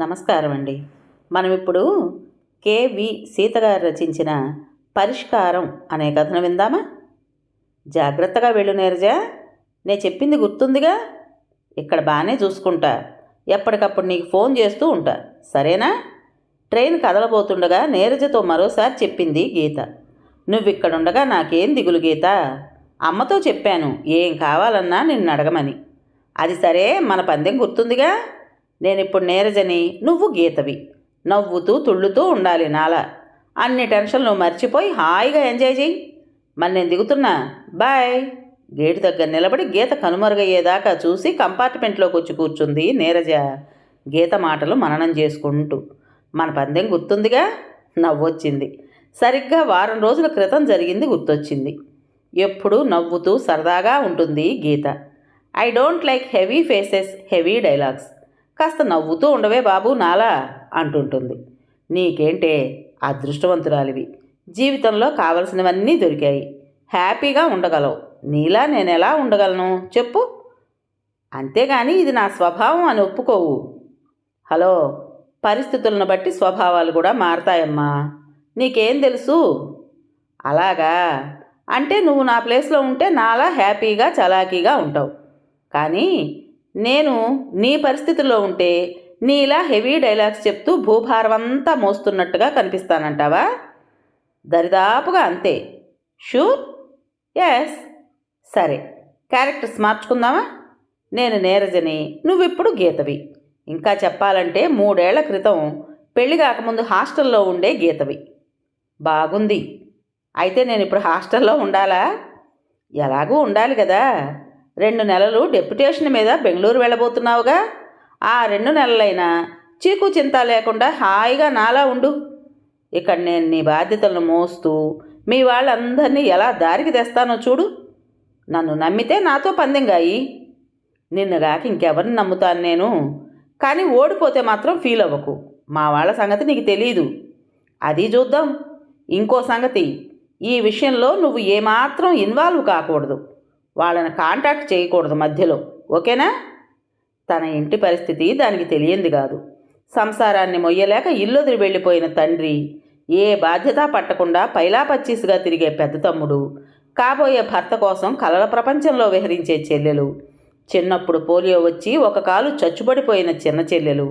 నమస్కారం అండి మనం ఇప్పుడు కేవి సీత గారు రచించిన పరిష్కారం అనే కథను విందామా? జాగ్రత్తగా వెళ్ళు నీరజ. నేను చెప్పింది గుర్తుందిగా? ఇక్కడ బాగానే చూసుకుంటా. ఎప్పటికప్పుడు నీకు ఫోన్ చేస్తూ ఉంటా. సరేనా? ట్రైన్ కదలబోతుండగా నీరజతో మరోసారి చెప్పింది గీత. నువ్విక్కడుండగా నాకేం దిగులు గీత? అమ్మతో చెప్పాను. ఏం కావాలన్నా నిన్ను అడగమని అది సరే మన పందెం గుర్తుందిగా? నేను ఇప్పుడు నీరజని నువ్వు గీతవి. నవ్వుతూ తుళ్ళుతూ ఉండాలి నాలా. అన్ని టెన్షన్లు మర్చిపోయి హాయిగా ఎంజాయ్ చేయి. మరి నేను దిగుతున్నా? బాయ్. గేటు దగ్గర నిలబడి గీత కనుమరుగయ్యేదాకా చూసి కంపార్ట్మెంట్లోకి వచ్చి కూర్చుంది నీరజ. గీత మాటలు మననం చేసుకుంటూ. మన పందెం గుర్తుందిగా? నవ్వొచ్చింది. సరిగ్గా వారం రోజుల క్రితం జరిగింది గుర్తొచ్చింది. ఎప్పుడూ నవ్వుతూ సరదాగా ఉంటుంది Geetha. I don't like heavy faces heavy dialogues. కాస్త నవ్వుతూ ఉండవే బాబు నాలా అంటుంటుంది. నీకేంటే అదృష్టవంతురాలివి. జీవితంలో కావలసినవన్నీ దొరికాయి. హ్యాపీగా ఉండగలవు. నీలా నేను ఎలా ఉండగలను? చెప్పు. అంతేగాని ఇది నా స్వభావం అని ఒప్పుకోవు. హలో పరిస్థితులను బట్టి స్వభావాలు కూడా మారతాయమ్మా. నీకేం తెలుసు? అలాగా? అంటే నువ్వు నా ప్లేస్లో ఉంటే నాలా హ్యాపీగా చలాకీగా ఉంటావు. కానీ నేను నీ పరిస్థితిలో ఉంటే నీ ఇలా హెవీ డైలాగ్స్ చెప్తూ భూభారం అంతా మోస్తున్నట్టుగా కనిపిస్తానంటావా? దరిదాపుగా అంతే. షూర్? ఎస్. సరే క్యారెక్టర్స్ మార్చుకుందామా? నేను నీరజని నువ్విప్పుడు గీతవి. ఇంకా చెప్పాలంటే మూడేళ్ళ క్రితం పెళ్ళి కాకముందు హాస్టల్లో ఉండే గీతవి. బాగుంది. అయితే నేను ఇప్పుడు హాస్టల్లో ఉండాలా? ఎలాగూ ఉండాలి కదా రెండు నెలలు డెప్యుటేషన్ మీద బెంగళూరు వెళ్ళబోతున్నావుగా. ఆ రెండు నెలలైనా చీకు చింత లేకుండా హాయిగా నాలా ఉండు. ఇక్కడ నేను నీ బాధ్యతలను మోస్తూ మీ వాళ్ళందరినీ ఎలా దారికి తెస్తానో చూడు. నన్ను నమ్మితే నాతో పందెంగాయి. నిన్నుగాక ఇంకెవరిని నమ్ముతాను నేను. కానీ ఓడిపోతే మాత్రం ఫీల్ అవ్వకు. మా వాళ్ళ సంగతి నీకు తెలీదు. అది చూద్దాం. ఇంకో సంగతి ఈ విషయంలో నువ్వు ఏమాత్రం ఇన్వాల్వ్ కాకూడదు. వాళ్ళని కాంటాక్ట్ చేయకూడదు మధ్యలో. ఓకేనా? తన ఇంటి పరిస్థితి దానికి తెలియంది కాదు. సంసారాన్ని మొయ్యలేక ఇల్లొదిరి వెళ్ళిపోయిన తండ్రి ఏ బాధ్యత పట్టకుండా పైలాపచ్చీసుగా తిరిగే పెద్ద తమ్ముడు కాబోయే భర్త కోసం కలల ప్రపంచంలో విహరించే చెల్లెలు చిన్నప్పుడు పోలియో వచ్చి ఒక కాలు చచ్చుబడిపోయిన చిన్న చెల్లెలు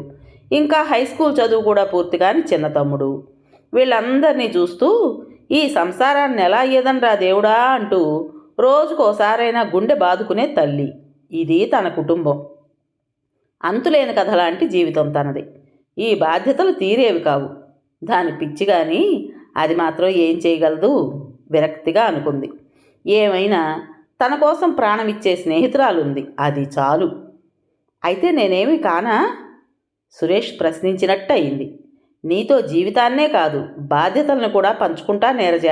ఇంకా హై స్కూల్ చదువు కూడా పూర్తిగాని చిన్న తమ్ముడు. వీళ్ళందరినీ చూస్తూ ఈ సంసారాన్ని ఎలా అయ్యేదనరా దేవుడా అంటూ రోజుకోసారైనా గుండె బాదుకునే తల్లి. ఇది తన కుటుంబం. అంతులేని కథ లాంటి జీవితం తనది. ఈ బాధ్యతలు తీరేవి కావు. దాని పిచ్చి కానీ అది మాత్రం ఏం చేయగలదు? విరక్తిగా అనుకుంది. ఏమైనా తన కోసం ప్రాణం ఇచ్చే స్నేహితురాలుంది. అది చాలు. అయితే నేనేమి కానా? సురేష్ ప్రశ్నించినట్టు అయింది నీతో జీవితాన్నే కాదు బాధ్యతలను కూడా పంచుకుంటా నీరజ.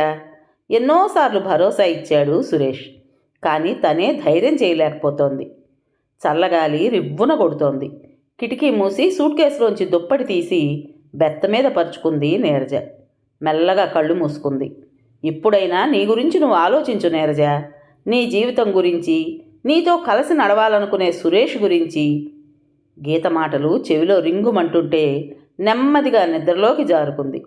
ఎన్నోసార్లు భరోసా ఇచ్చాడు సురేష్ కానీ తనే ధైర్యం చేయలేకపోతోంది. చల్లగాలి రివ్వున కొడుతోంది. కిటికీ మూసి సూట్ కేసులోంచి దుప్పటి తీసి బెత్త మీద పరుచుకుంది నీరజ. మెల్లగా కళ్ళు మూసుకుంది. ఇప్పుడైనా నీ గురించి నువ్వు ఆలోచించు నీరజ. నీ జీవితం గురించి నీతో కలిసి నడవాలనుకునే సురేష్ గురించి గీత మాటలు చెవిలో రింగుమంటుంటే నెమ్మదిగా నిద్రలోకి జారుకుంది.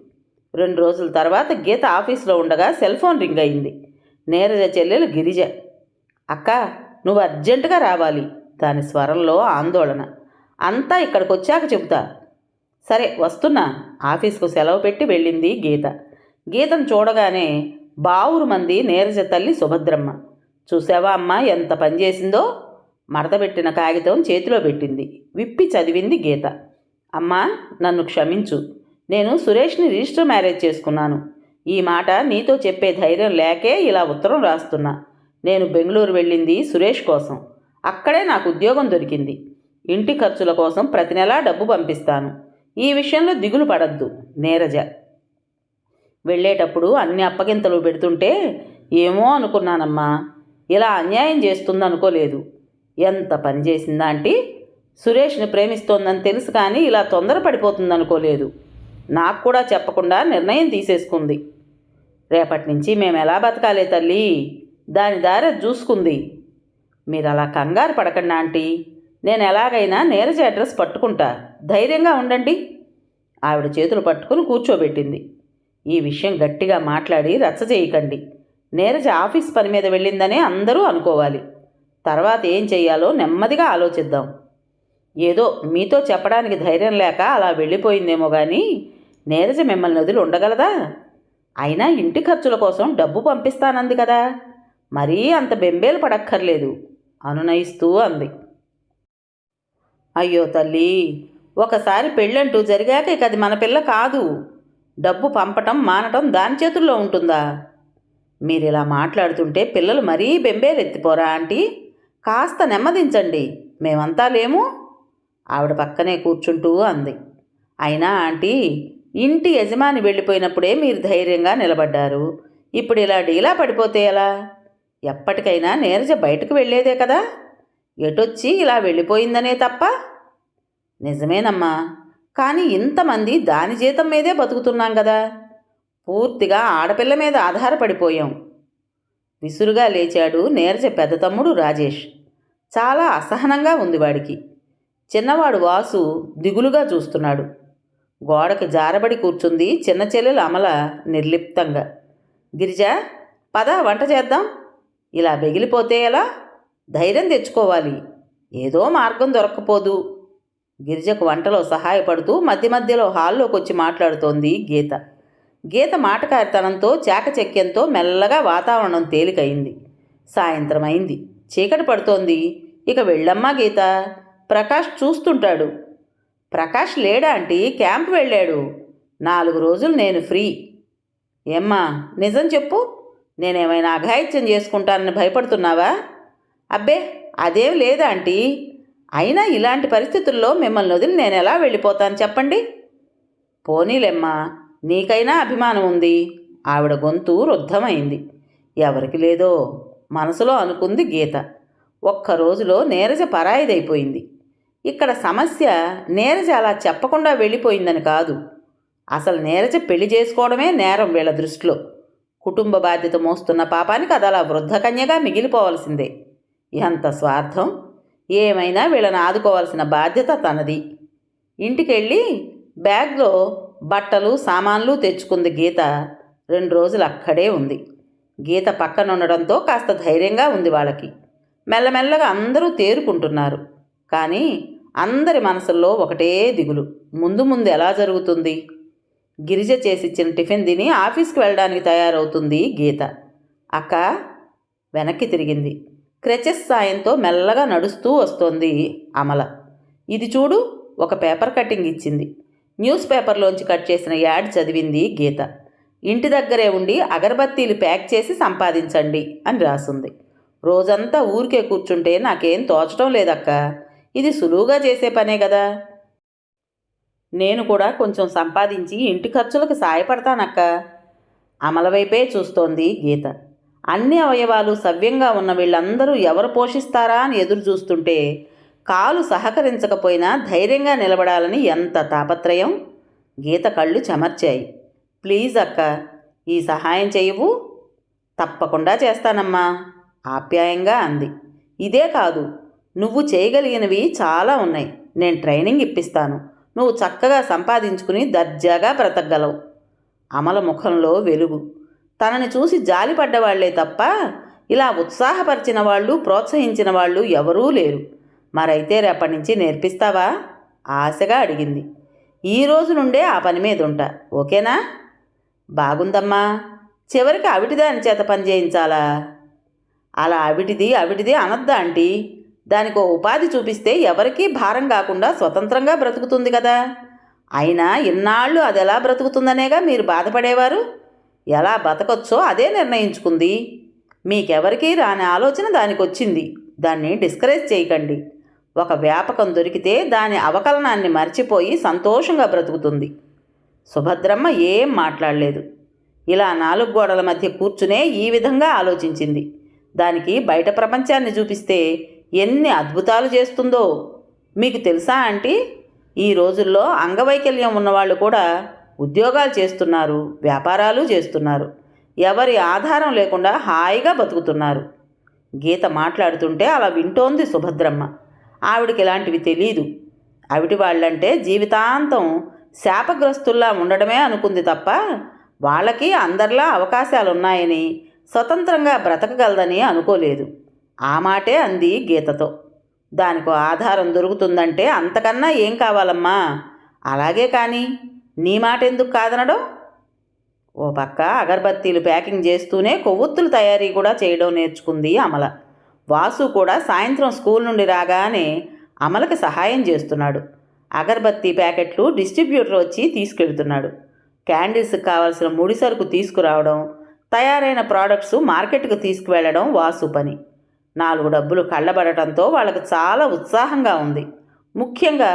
రెండు రోజుల తర్వాత గీత ఆఫీస్లో ఉండగా సెల్ ఫోన్ రింగ్ అయింది. నీరజ చెల్లెలు గిరిజ. అక్క నువ్వు అర్జెంటుగా రావాలి దాని స్వరంలో ఆందోళన. అంతా ఇక్కడికి వచ్చాక చెబుతా. సరే వస్తున్నా. ఆఫీస్కు సెలవు పెట్టి వెళ్ళింది గీత. గీతను చూడగానే బావురు మంది నీరజ తల్లి సుభద్రమ్మ. చూసావా అమ్మ ఎంత పని చేసిందో? మడతపెట్టిన కాగితం చేతిలో పెట్టింది. విప్పి చదివింది గీత. అమ్మా నన్ను క్షమించు. నేను సురేష్ని రిజిస్టర్ మ్యారేజ్ చేసుకున్నాను. ఈ మాట నీతో చెప్పే ధైర్యం లేకే ఇలా ఉత్తరం రాస్తున్నా. నేను బెంగళూరు వెళ్ళింది సురేష్ కోసం. అక్కడే నాకు ఉద్యోగం దొరికింది. ఇంటి ఖర్చుల కోసం ప్రతి నెలా డబ్బు పంపిస్తాను. ఈ విషయంలో దిగులు పడద్దు నీరజ. వెళ్ళేటప్పుడు అన్ని అప్పగింతలు పెడుతుంటే ఏమో అనుకున్నానమ్మా. ఇలా అన్యాయం చేస్తుందనుకోలేదు. ఎంత పని చేసిందా అంటే సురేష్ని ప్రేమిస్తోందని తెలుసు కానీ ఇలా తొందరపడిపోతుందనుకోలేదు. నాకు కూడా చెప్పకుండా నిర్ణయం తీసేసుకుంది. రేపటి నుంచి మేము ఎలా బతకాలే తల్లి? దాని దారి చూసుకుంది మీరు అలా కంగారు పడకండి ఆంటీ. నేను ఎలాగైనా నీరజ అడ్రస్ పట్టుకుంటా. ధైర్యంగా ఉండండి. ఆవిడ చేతులు పట్టుకుని కూర్చోబెట్టింది. ఈ విషయం గట్టిగా మాట్లాడి రచ్చ చేయకండి. నీరజ ఆఫీస్ పని మీద వెళ్ళిందనే అందరూ అనుకోవాలి. తర్వాత ఏం చెయ్యాలో నెమ్మదిగా ఆలోచిద్దాం. ఏదో మీతో చెప్పడానికి ధైర్యం లేక అలా వెళ్ళిపోయిందేమో కానీ నీరజ మిమ్మల్ని వదిలి ఉండగలదా? అయినా ఇంటి ఖర్చుల కోసం డబ్బు పంపిస్తానంది కదా. మరీ అంత బెంబేలు పడక్కర్లేదు అనునయిస్తూ అంది. అయ్యో తల్లి ఒకసారి పెళ్ళంటూ జరిగాక ఇక అది మన పిల్ల కాదు. డబ్బు పంపటం మానటం దాని చేతుల్లో ఉంటుందా? మీరు ఇలా మాట్లాడుతుంటే పిల్లలు మరీ బెంబేలెత్తిపోరా ఆంటీ? కాస్త నెమ్మదించండి మేమంతా లేము. ఆవిడ పక్కనే కూర్చుంటూ అంది. అయినా ఆంటీ ఇంటి యజమాని వెళ్ళిపోయినప్పుడే మీరు ధైర్యంగా నిలబడ్డారు. ఇప్పుడు ఇలా డీలా పడిపోతే ఎలా? ఎప్పటికైనా నీరజ బయటకు వెళ్ళేదే కదా? ఎటొచ్చి ఇలా వెళ్ళిపోయిందనే తప్ప? నిజమేనమ్మా. కానీ ఇంతమంది దాని జీతం మీదే బతుకుతున్నాం కదా. పూర్తిగా ఆడపిల్ల మీద ఆధారపడిపోయాం. విసురుగా లేచాడు నీరజ పెద్ద తమ్ముడు రాజేష్. చాలా అసహనంగా ఉంది వాడికి. చిన్నవాడు వాసు దిగులుగా చూస్తున్నాడు. గోడకి జారబడి కూర్చుంది చిన్న చెల్లెలు అమల నిర్లిప్తంగా. గిరిజ పద వంట చేద్దాం. ఇలా బెగిలిపోతే ఎలా? ధైర్యం తెచ్చుకోవాలి. ఏదో మార్గం దొరక్కపోదు. గిరిజకు వంటలో సహాయపడుతూ మధ్య మధ్యలో హాల్లోకి వచ్చి మాట్లాడుతోంది గీత. గీత మాటకారితనంతో చాకచక్యంతో మెల్లగా వాతావరణం తేలికయింది సాయంత్రం అయింది చీకటి పడుతోంది. ఇక వెళ్ళమ్మా గీత. ప్రకాష్ చూస్తుంటాడు. ప్రకాష్ లేడా ఆంటీ? క్యాంప్ వెళ్ళాడు. నాలుగు రోజులు నేను ఫ్రీ. ఏమ్మా నిజం చెప్పు. నేనేమైనా అఘాయిత్యం చేసుకుంటానని భయపడుతున్నావా? అబ్బే అదేం లేదా ఆంటీ. అయినా ఇలాంటి పరిస్థితుల్లో మిమ్మల్ని వదిలి నేను ఎలా వెళ్ళిపోతాను చెప్పండి? పోనీలెమ్మా నీకైనా అభిమానం ఉంది. ఆవిడ గొంతు రుద్ధమైంది. ఎవరికి లేదో మనసులో అనుకుంది గీత. ఒక్క రోజులో నీరజ పరాయిదైపోయింది. ఇక్కడ సమస్య నీరజ అలా చెప్పకుండా వెళ్ళిపోయిందని కాదు. అసలు నీరజ పెళ్ళి చేసుకోవడమే నేరం వీళ్ళ దృష్టిలో. కుటుంబ బాధ్యత మోస్తున్న పాపానికి అది అలా వృద్ధకన్యగా మిగిలిపోవలసిందే. ఎంత స్వార్థం? ఏమైనా వీళ్ళని ఆదుకోవాల్సిన బాధ్యత తనది. ఇంటికెళ్ళి బ్యాగ్లో బట్టలు సామాన్లు తెచ్చుకుంది గీత. రెండు రోజులు అక్కడే ఉంది. గీత పక్కన ఉండడంతో కాస్త ధైర్యంగా ఉంది వాళ్ళకి. మెల్లమెల్లగా అందరూ తేరుకుంటున్నారు. కానీ అందరి మనసుల్లో ఒకటే దిగులు. ముందు ముందు ఎలా జరుగుతుంది? గిరిజ చేసిచ్చిన టిఫిన్ తిని ఆఫీస్కి వెళ్ళడానికి తయారవుతుంది గీత. అక్క వెనక్కి తిరిగింది. క్రెచెస్ సాయంతో మెల్లగా నడుస్తూ వస్తోంది అమల. ఇది చూడు ఒక పేపర్ కటింగ్ ఇచ్చింది. న్యూస్ పేపర్లోంచి కట్ చేసిన యాడ్ చదివింది గీత. ఇంటి దగ్గరే ఉండి అగరబత్తీలు ప్యాక్ చేసి సంపాదించండి అని రాసుంది. రోజంతా ఊరికే కూర్చుంటే నాకేం తోచడం లేదక్క. ఇది సులువుగా చేసే పనే కదా. నేను కూడా కొంచెం సంపాదించి ఇంటి ఖర్చులకు సాయపడతానక్క. అమలవైపే చూస్తోంది గీత. అన్ని అవయవాలు సవ్యంగా ఉన్న వీళ్ళందరూ ఎవరు పోషిస్తారా అని ఎదురు చూస్తుంటే కాలు సహకరించకపోయినా ధైర్యంగా నిలబడాలని ఎంత తాపత్రయం? గీత కళ్ళు చెమర్చాయి. ప్లీజ్ అక్క ఈ సహాయం చేయవు. తప్పకుండా చేస్తానమ్మా ఆప్యాయంగా అంది. ఇదే కాదు నువ్వు చేయగలిగినవి చాలా ఉన్నాయి. నేను ట్రైనింగ్ ఇప్పిస్తాను. నువ్వు చక్కగా సంపాదించుకుని దర్జాగా బ్రతకగలవు. అమల ముఖంలో వెలుగు. తనని చూసి జాలిపడ్డవాళ్ళే తప్ప ఇలా ఉత్సాహపరిచిన వాళ్ళు ప్రోత్సహించిన వాళ్ళు ఎవరూ లేరు. మరైతే రేపటి నుంచి నేర్పిస్తావా? ఆశగా అడిగింది. ఈ రోజు నుండే ఆ పని మీద ఉంటా. ఓకేనా? బాగుందమ్మా. చివరికి అవిటిదాని చేత పని చేయించాలా? అలా అవిటిది అవిటిది అనద్దా ఆంటీ? దానికి ఉపాధి చూపిస్తే ఎవరికీ భారం కాకుండా స్వతంత్రంగా బ్రతుకుతుంది కదా. అయినా ఇన్నాళ్ళు అది ఎలా బ్రతుకుతుందనేగా మీరు బాధపడేవారు? ఎలా బతకొచ్చో అదే నిర్ణయించుకుంది. మీకెవరికీ రాని ఆలోచన దానికి వచ్చింది దాన్ని డిస్కరేజ్ చేయకండి. ఒక వ్యాపకం దొరికితే దాని అవకలనాన్ని మర్చిపోయి సంతోషంగా బ్రతుకుతుంది. సుభద్రమ్మ ఏం మాట్లాడలేదు. ఇలా నాలుగు గోడల మధ్య కూర్చునే ఈ విధంగా ఆలోచించింది. దానికి బయట ప్రపంచాన్ని చూపిస్తే ఎన్ని అద్భుతాలు చేస్తుందో. మీకు తెలుసా ఆంటీ? ఈ రోజుల్లో అంగవైకల్యం ఉన్నవాళ్ళు కూడా ఉద్యోగాలు చేస్తున్నారు వ్యాపారాలు చేస్తున్నారు. ఎవరి ఆధారం లేకుండా హాయిగా బతుకుతున్నారు. గీత మాట్లాడుతుంటే అలా వింటోంది సుభద్రమ్మ. ఆవిడకి ఇలాంటివి తెలీదు. అవిటి వాళ్ళంటే జీవితాంతం శాపగ్రస్తుల్లా ఉండడమే అనుకుంది తప్ప వాళ్ళకి అందరిలా అవకాశాలు ఉన్నాయని స్వతంత్రంగా బ్రతకగలదని అనుకోలేదు. ఆ మాటే అంది గీతతో. దానికో ఆధారం దొరుకుతుందంటే అంతకన్నా ఏం కావాలమ్మా? అలాగే కానీ నీ మాట ఎందుకు కాదనడం? ఓ పక్క అగరబత్తీలు ప్యాకింగ్ చేస్తూనే కొవ్వొత్తులు తయారీ కూడా చేయడం నేర్చుకుంది అమల. వాసు కూడా సాయంత్రం స్కూల్ నుండి రాగానే అమలకి సహాయం చేస్తున్నాడు. అగరబత్తి ప్యాకెట్లు డిస్ట్రిబ్యూటర్ వచ్చి తీసుకెళ్తున్నాడు. క్యాండిల్స్కి కావాల్సిన ముడి సరుకు తీసుకురావడం తయారైన ప్రోడక్ట్స్ మార్కెట్కు తీసుకువెళ్ళడం వాసు పని. నాలుగు డబ్బులు కళ్ళబడటంతో వాళ్ళకు చాలా ఉత్సాహంగా ఉంది. ముఖ్యంగా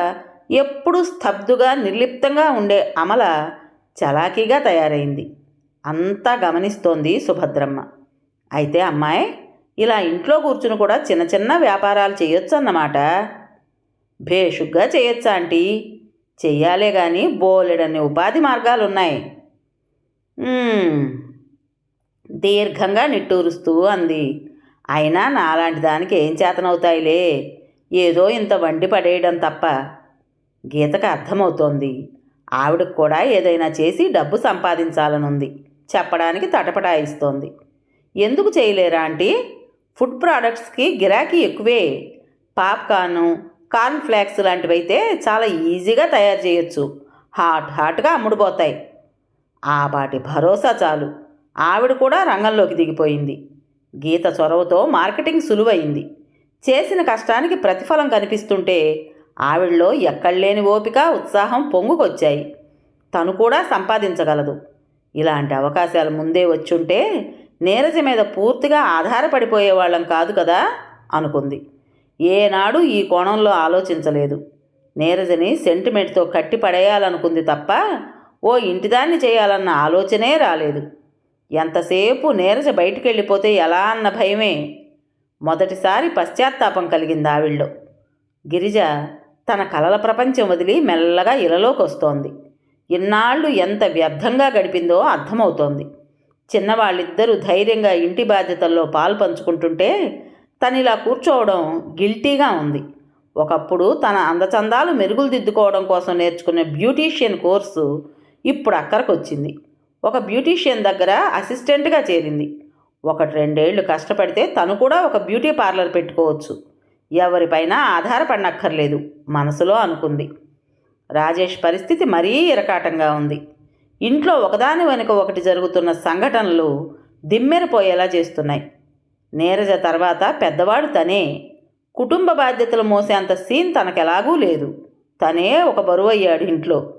ఎప్పుడూ స్తబ్దుగా నిర్లిప్తంగా ఉండే అమల చలాకీగా తయారైంది. అంతా గమనిస్తోంది సుభద్రమ్మ. అయితే అమ్మాయి ఇలా ఇంట్లో కూర్చుని కూడా చిన్న చిన్న వ్యాపారాలు చేయొచ్చు అన్నమాట భేషుగ్గా చేయొచ్చా ఆంటీ? చెయ్యాలే కానీ బోలెడన్ని ఉపాధి మార్గాలు ఉన్నాయి దీర్ఘంగా నిట్టూరుస్తూ అంది. అయినా నాలాంటి దానికి ఏం చేతనవుతాయిలే? ఏదో ఇంత వండి పడేయడం తప్ప. గీతకు అర్థమవుతోంది. ఆవిడకు కూడా ఏదైనా చేసి డబ్బు సంపాదించాలనుంది. చెప్పడానికి తటపటాయిస్తోంది. ఎందుకు చేయలేరా ఆంటీ? ఫుడ్ ప్రోడక్ట్స్కి గిరాకీ ఎక్కువే. పాప్కార్ను కార్న్ ఫ్లాక్స్ లాంటివైతే చాలా ఈజీగా తయారు చేయొచ్చు. హాట్ హాట్గా అమ్ముడుపోతాయి. ఆ పాటి భరోసా చాలు. ఆవిడ కూడా రంగంలోకి దిగిపోయింది. గీత చొరవతో మార్కెటింగ్ సులువైంది చేసిన కష్టానికి ప్రతిఫలం కనిపిస్తుంటే ఆవిడలో ఎక్కడలేని ఓపిక ఉత్సాహం పొంగుకొచ్చాయి. తను కూడా సంపాదించగలదు. ఇలాంటి అవకాశాలు ముందే వచ్చుంటే నీరజ మీద పూర్తిగా ఆధారపడిపోయేవాళ్ళం కాదు కదా? అనుకుంది. ఏనాడు ఈ కోణంలో ఆలోచించలేదు. నీరజని సెంటిమెంట్తో కట్టి పడేయాలనుకుంది తప్ప ఓ ఇంటిదాన్ని చేయాలన్న ఆలోచనే రాలేదు. ఎంతసేపు నీరజ బయటికి వెళ్ళిపోతే ఎలా అన్న భయమే. మొదటిసారి పశ్చాత్తాపం కలిగింది ఆవిళ్ళలో గిరిజ తన కలల ప్రపంచం వదిలి మెల్లగా ఇలలోకి వస్తోంది ఇన్నాళ్ళు ఎంత వ్యర్థంగా గడిపిందో అర్థమవుతోంది. చిన్నవాళ్ళిద్దరూ ధైర్యంగా ఇంటి బాధ్యతల్లో పాలు పంచుకుంటుంటే తను ఇలా కూర్చోవడం గిల్టీగా ఉంది. ఒకప్పుడు తన అందచందాలు మెరుగులు దిద్దుకోవడం కోసం నేర్చుకునే బ్యూటీషియన్ కోర్సు ఇప్పుడు అక్కడికి వచ్చింది ఒక బ్యూటీషియన్ దగ్గర అసిస్టెంట్గా చేరింది. ఒకటి రెండేళ్ళు కష్టపడితే తను కూడా ఒక బ్యూటీ పార్లర్ పెట్టుకోవచ్చు. ఎవరిపైన ఆధారపడనక్కర్లేదు మనసులో అనుకుంది. రాజేష్ పరిస్థితి మరీ ఇరకాటంగా ఉంది. ఇంట్లో ఒకదాని వెనుక ఒకటి జరుగుతున్న సంఘటనలు దిమ్మెరపోయేలా చేస్తున్నాయి. నీరజ తర్వాత పెద్దవాడు తనే. కుటుంబ బాధ్యతలు మోసేంత సీన్ తనకెలాగూ లేదు. తనే ఒక బరువు అయ్యాడు ఇంట్లో.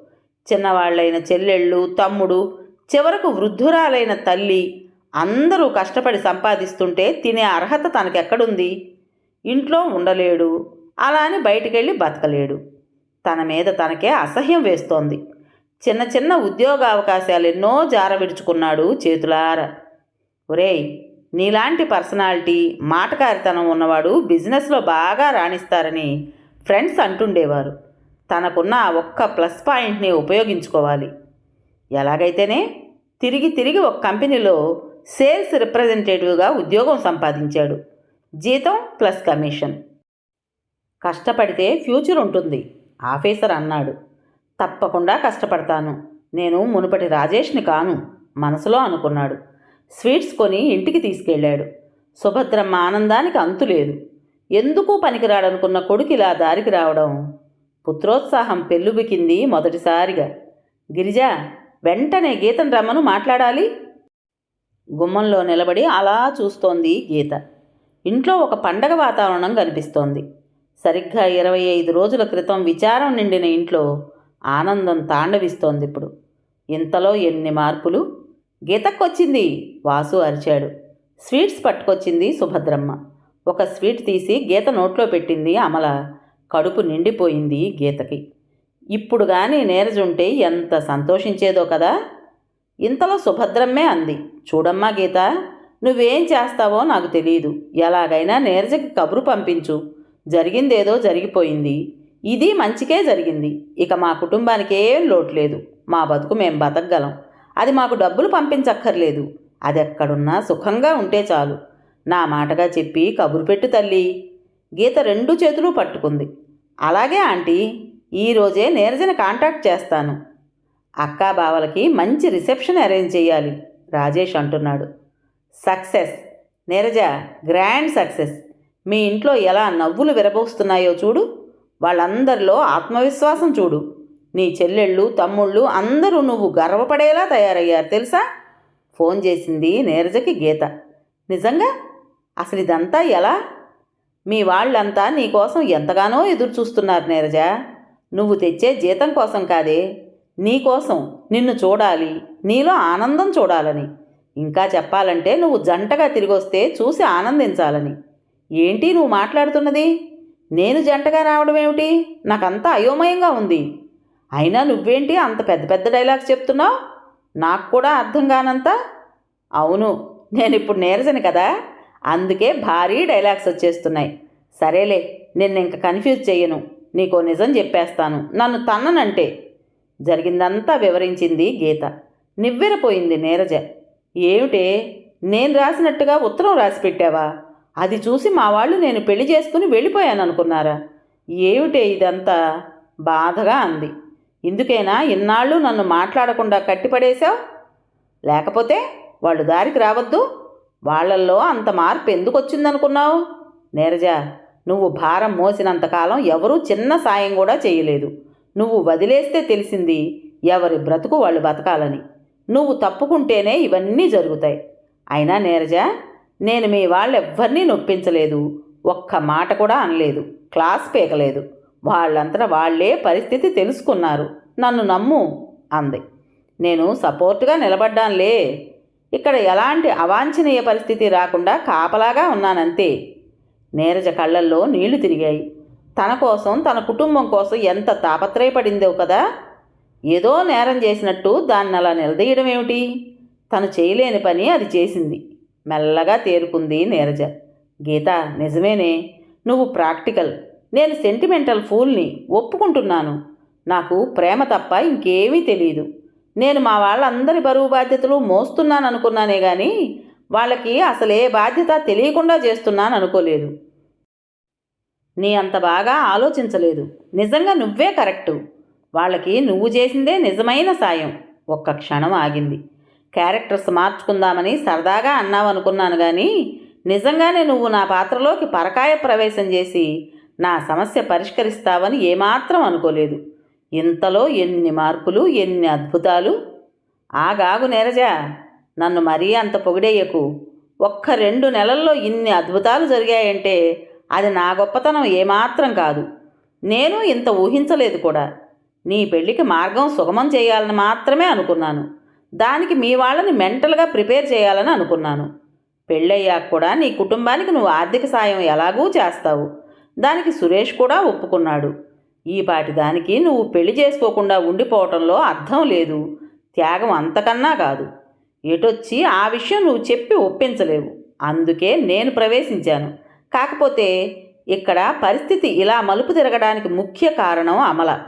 చిన్నవాళ్ళైన చెల్లెళ్ళు తమ్ముడు చివరకు వృద్ధురాలైన తల్లి అందరూ కష్టపడి సంపాదిస్తుంటే తినే అర్హత తనకెక్కడుంది? ఇంట్లో ఉండలేడు. అలా అని బయటికెళ్ళి బతకలేడు. తన మీద తనకే అసహ్యం వేస్తోంది. చిన్న చిన్న ఉద్యోగ అవకాశాలు ఎన్నో జారవిడుచుకున్నాడు చేతులార. ఒరేయ్ నీలాంటి పర్సనాలిటీ మాటకారితనం ఉన్నవాడు బిజినెస్లో బాగా రాణిస్తారని ఫ్రెండ్స్ అంటుండేవారు. తనకున్న ఆ ఒక్క ప్లస్ పాయింట్ని ఉపయోగించుకోవాలి. ఎలాగైతేనే తిరిగి తిరిగి ఒక కంపెనీలో సేల్స్ రిప్రజెంటేటివ్గా ఉద్యోగం సంపాదించాడు. జీతం ప్లస్ కమిషన్. కష్టపడితే ఫ్యూచర్ ఉంటుంది ఆఫీసర్ అన్నాడు. తప్పకుండా కష్టపడతాను. నేను మునుపటి రాజేష్ని కాను మనసులో అనుకున్నాడు. స్వీట్స్ కొని ఇంటికి తీసుకెళ్ళాడు. సుభద్రమ్మ ఆనందానికి అంతులేదు ఎందుకు పనికిరాడనుకున్న కొడుకు ఇలా దారికి రావడం? పుత్రోత్సాహం పెళ్ళుబికింది మొదటిసారిగా. గిరిజ వెంటనే గీతను రమ్మను మాట్లాడాలి. గుమ్మంలో నిలబడి అలా చూస్తోంది గీత. ఇంట్లో ఒక పండగ వాతావరణం కనిపిస్తోంది. సరిగ్గా ఇరవై ఐదు రోజుల క్రితం విచారం నిండిన ఇంట్లో ఆనందం తాండవిస్తోంది ఇప్పుడు. ఇంతలో ఎన్ని మార్పులు? గీతకొచ్చింది వాసు అరిచాడు. స్వీట్స్ పట్టుకొచ్చింది సుభద్రమ్మ. ఒక స్వీట్ తీసి గీత నోట్లో పెట్టింది అమల. కడుపు నిండిపోయింది గీతకి. ఇప్పుడు కానీ నీరజుంటే ఎంత సంతోషించేదో కదా? ఇంతలో సుభద్రమ్మే అంది. చూడమ్మా గీత నువ్వేం చేస్తావో నాకు తెలియదు ఎలాగైనా నీరజకి కబురు పంపించు. జరిగిందేదో జరిగిపోయింది. ఇది మంచికే జరిగింది. ఇక మా కుటుంబానికి ఏం లోటు లేదు మా బతుకు మేం బతకగలం. అది మాకు డబ్బులు పంపించక్కర్లేదు. అది ఎక్కడున్నా సుఖంగా ఉంటే చాలు. నా మాటగా చెప్పి కబురు పెట్టు తల్లి. గీత రెండు చేతులు పట్టుకుంది. అలాగే ఆంటీ. ఈరోజే నీరజని కాంటాక్ట్ చేస్తాను. అక్కా బావలకి మంచి రిసెప్షన్ అరేంజ్ చేయాలి రాజేష్ అంటున్నాడు. సక్సెస్! Neeraja grand success! మీ ఇంట్లో ఎలా నవ్వులు విరబోస్తున్నాయో చూడు. వాళ్ళందరిలో ఆత్మవిశ్వాసం చూడు. నీ చెల్లెళ్ళు తమ్ముళ్ళు అందరూ నువ్వు గర్వపడేలా తయారయ్యారు తెలుసా? ఫోన్ చేసింది నీరజకి గీత. నిజంగా? అసలు ఇదంతా ఎలా? మీ వాళ్ళంతా నీకోసం ఎంతగానో ఎదురు చూస్తున్నారు నీరజ. నువ్వు తెచ్చే జీతం కోసం కాదే. నీకోసం నిన్ను చూడాలి. నీలో ఆనందం చూడాలని. ఇంకా చెప్పాలంటే నువ్వు జంటగా తిరిగొస్తే చూసి ఆనందించాలని. ఏంటి నువ్వు మాట్లాడుతున్నది? నేను జంటగా రావడం ఏమిటి? నాకంతా అయోమయంగా ఉంది. అయినా నువ్వేంటి అంత పెద్ద పెద్ద డైలాగ్స్ చెప్తున్నావు? నాకు కూడా అర్థం కానంత? అవును నేను ఇప్పుడు నీరజని కదా. అందుకే భారీ డైలాగ్స్ వచ్చేస్తున్నాయి. సరేలే నిన్ను ఇంక కన్ఫ్యూజ్ చేయను నీకో నిజం చెప్పేస్తాను. నన్ను తన్ననంటే. జరిగిందంతా వివరించింది గీత. నివ్వెరపోయింది నీరజ. ఏమిటే? నేను రాసినట్టుగా ఉత్తరం రాసి పెట్టావా అది చూసి మా వాళ్ళు నేను పెళ్ళి చేసుకుని వెళ్ళిపోయాను అనుకున్నారా ఏమిటే ఇదంతా? బాధగా అంది. ఇందుకైనా ఇన్నాళ్ళు నన్ను మాట్లాడకుండా కట్టిపడేశావు? లేకపోతే వాళ్ళు దారికి రావద్దు? వాళ్ళల్లో అంత మార్పు ఎందుకు వచ్చిందనుకున్నావు నీరజ నువ్వు భారం మోసినంతకాలం ఎవరూ చిన్న సాయం కూడా చేయలేదు. నువ్వు వదిలేస్తే తెలిసింది ఎవరి బ్రతుకు వాళ్ళు బతకాలని. నువ్వు తప్పుకుంటేనే ఇవన్నీ జరుగుతాయి. అయినా నీరజ నేను మీ వాళ్ళెవ్వరినీ నొప్పించలేదు. ఒక్క మాట కూడా అనలేదు. క్లాస్ పీకలేదు. వాళ్ళంతా వాళ్ళే పరిస్థితి తెలుసుకున్నారు. నన్ను నమ్ము అంది. నేను సపోర్టుగా నిలబడ్డానులే. ఇక్కడ ఎలాంటి అవాంఛనీయ పరిస్థితి రాకుండా కాపలాగా ఉన్నానంతే. నీరజ కళ్ళల్లో నీళ్ళు తిరిగాయి. తన కోసం తన కుటుంబం కోసం ఎంత తాపత్రయపడిందో కదా! ఏదో నేరం చేసినట్టు దాన్ని అలా నిలదీయడం ఏమిటి? తను చేయలేని పని అది చేసింది. మెల్లగా తేరుకుంది నీరజ. గీత నిజమేనే. నువ్వు ప్రాక్టికల్. నేను సెంటిమెంటల్ ఫూల్ని ఒప్పుకుంటున్నాను. నాకు ప్రేమ తప్ప ఇంకేమీ తెలియదు నేను మా వాళ్ళందరి బరువు బాధ్యతలు మోస్తున్నాను అనుకున్నానే కానీ వాళ్ళకి అసలే బాధ్యత తెలియకుండా చేస్తున్నాను అనుకోలేదు. నీ అంత బాగా ఆలోచించలేదు. నిజంగా నువ్వే కరెక్టు. వాళ్ళకి నువ్వు చేసిందే నిజమైన సాయం. ఒక్క క్షణం ఆగింది. క్యారెక్టర్స్ మార్చుకుందామని సరదాగా అన్నావు అనుకున్నాను కానీ నిజంగానే నువ్వు నా పాత్రలోకి పరకాయ ప్రవేశం చేసి నా సమస్య పరిష్కరిస్తావని ఏమాత్రం అనుకోలేదు. ఇంతలో ఎన్ని మార్పులు ఎన్ని అద్భుతాలు? ఆగాగు నీరజ. నన్ను మరీ అంత పొగిడేయకు. ఒక్క రెండు నెలల్లో ఇన్ని అద్భుతాలు జరిగాయంటే అది నా గొప్పతనం ఏమాత్రం కాదు. నేను ఇంత ఊహించలేదు కూడా. నీ పెళ్ళికి మార్గం సుగమం చేయాలని మాత్రమే అనుకున్నాను. దానికి మీ వాళ్ళని మెంటల్గా ప్రిపేర్ చేయాలని అనుకున్నాను. పెళ్ళయ్యాక కూడా నీ కుటుంబానికి నువ్వు ఆర్థిక సాయం ఎలాగూ చేస్తావు? దానికి సురేష్ కూడా ఒప్పుకున్నాడు. ఈపాటి దానికి నువ్వు పెళ్ళి చేసుకోకుండా ఉండిపోవటంలో అర్థం లేదు. త్యాగం అంతకన్నా కాదు. ఎటొచ్చి ఆ విషయం నువ్వు చెప్పి ఒప్పించలేవు. అందుకే నేను ప్రవేశించాను. కాకపోతే ఇక్కడ పరిస్థితి ఇలా మలుపు తిరగడానికి ముఖ్య కారణం అమల.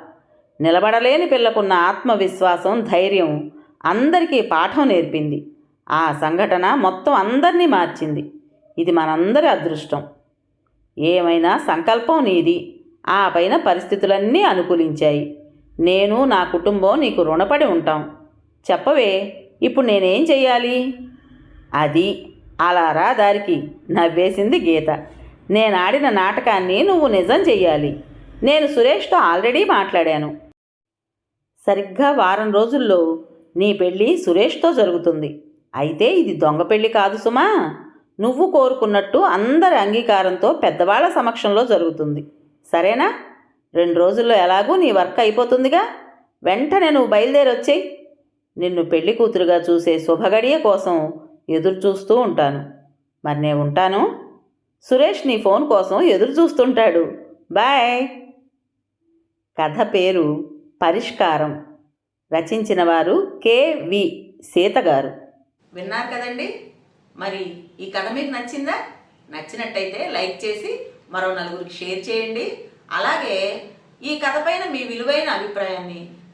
నిలబడలేని పిల్లకున్న ఆత్మవిశ్వాసం ధైర్యం అందరికీ పాఠం నేర్పింది. ఆ సంఘటన మొత్తం అందరినీ మార్చింది. ఇది మనందరి అదృష్టం. ఏమైనా సంకల్పం నీది. ఆ పైన పరిస్థితులన్నీ అనుకూలించాయి. నేను నా కుటుంబం నీకు రుణపడి ఉంటాం. చెప్పవే ఇప్పుడు నేనేం చెయ్యాలి? అది అలా రా దారికి నవ్వేసింది గీత. నేను ఆడిన నాటకాన్ని నువ్వు నిజం చెయ్యాలి. నేను సురేష్తో ఆల్రెడీ మాట్లాడాను. సరిగ్గా వారం రోజుల్లో నీ పెళ్ళి సురేష్తో జరుగుతుంది. అయితే ఇది దొంగ పెళ్ళి కాదు సుమా. నువ్వు కోరుకున్నట్టు అందరి అంగీకారంతో పెద్దవాళ్ళ సమక్షంలో జరుగుతుంది. సరేనా? రెండు రోజుల్లో ఎలాగూ నీ వర్క్ అయిపోతుందిగా. వెంటనే నువ్వు బయలుదేరి వచ్చేయి నిన్ను పెళ్ళి కూతురుగా చూసే శుభగడియ కోసం ఎదురు చూస్తూ ఉంటాను. మరి నేను ఉంటాను? సురేష్ నీ ఫోన్ కోసం ఎదురు చూస్తుంటాడు బాయ్! కథ పేరు పరిష్కారం. రచించిన వారు కేవి సీత గారు విన్నారు కదండి? మరి ఈ కథ మీకు నచ్చిందా? నచ్చినట్టయితే లైక్ చేసి మరో నలుగురికి షేర్ చేయండి. అలాగే ఈ కథ పైన మీ విలువైన అభిప్రాయాన్ని